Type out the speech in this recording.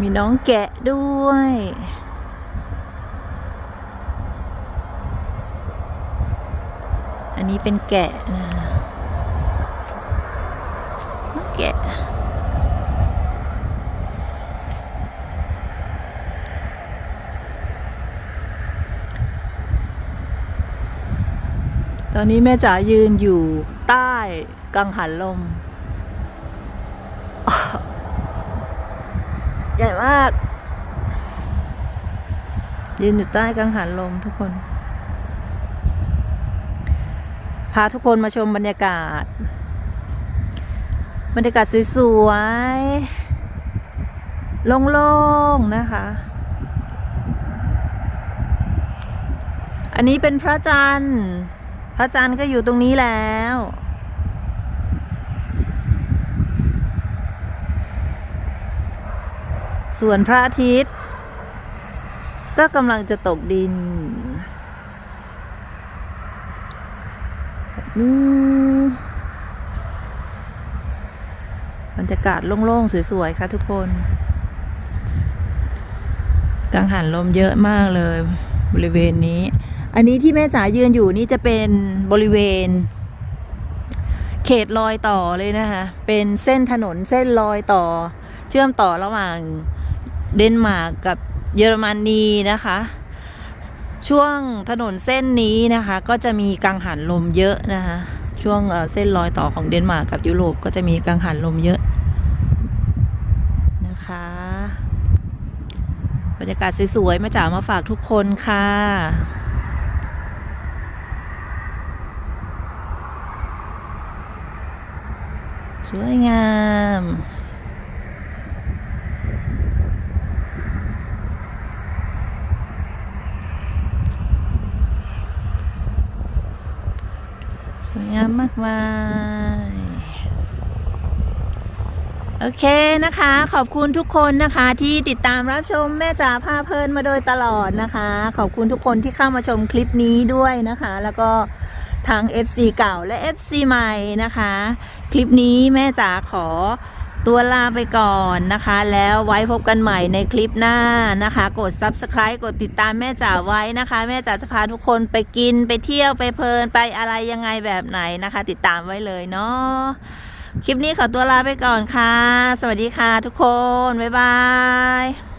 มีน้องแกะด้วย อันนี้เป็นแกะนะแกะ ตอนนี้แม่จ๋ายืนอยู่ใต้กังหันลม หญ่มาก ยืนอยู่ใต้กังหันลมทุกคน พาทุกคนมาชมบรรยากาศ บรรยากาศสวยๆ โล่งๆ นะคะ อันนี้เป็นพระจันทร์ พระจันทร์ก็อยู่ตรงนี้แล้ว ส่วนพระอาทิตย์ ก็กำลังจะตกดินบบนี้บรรยากาศโล่งๆ สวย ๆ ค่ะทุกคน กังหันลมเยอะมากเลย บริเวณนี้ อันนี้ที่แม่จ๋ายืนอยู่นี่จะเป็นบริเวณ เขตรอยต่อเลยนะคะ เป็นเส้นถนนเส้นรอยต่อ เชื่อมต่อระหว่าง เดนมาร์กกับเยอรมนีนะคะ ช่วงถนนเส้นนี้นะคะ ก็จะมีกังหันลมเยอะนะคะ ช่วงเส้นรอยต่อของเดนมาร์กกับยุโรปก็จะมีกังหันลมเยอะนะคะบรรยากาศสวยๆแม่จ๋ามาฝากทุกคนค่ะสวยงาม วยงามมากมายโอเคนะคะ ขอบคุณทุกคนนะคะที่ติดตามรับชมแม่จ๋าพาเพลินมาโดยตลอดนะคะ ขอบคุณทุกคนที่เข้ามาชมคลิปนี้ด้วยนะคะ แล้วก็ทั้ง FC เก่าและ FC ใหม่นะคะ คลิปนี้แม่จ๋าขอ ตัวลาไปก่อนนะคะ แล้วไว้พบกันใหม่ในคลิปหน้านะคะ กด Subscribe กดติดตามแม่จ๋าไว้นะคะ แม่จ๋าจะพาทุกคนไปกินไปเที่ยวไปเพลินไปอะไรยังไงแบบไหนนะคะ ติดตามไว้เลยเนาะคลิปนี้ขอตัวลาไปก่อนค่ะ สวัสดีค่ะทุกคน บ๊ายบาย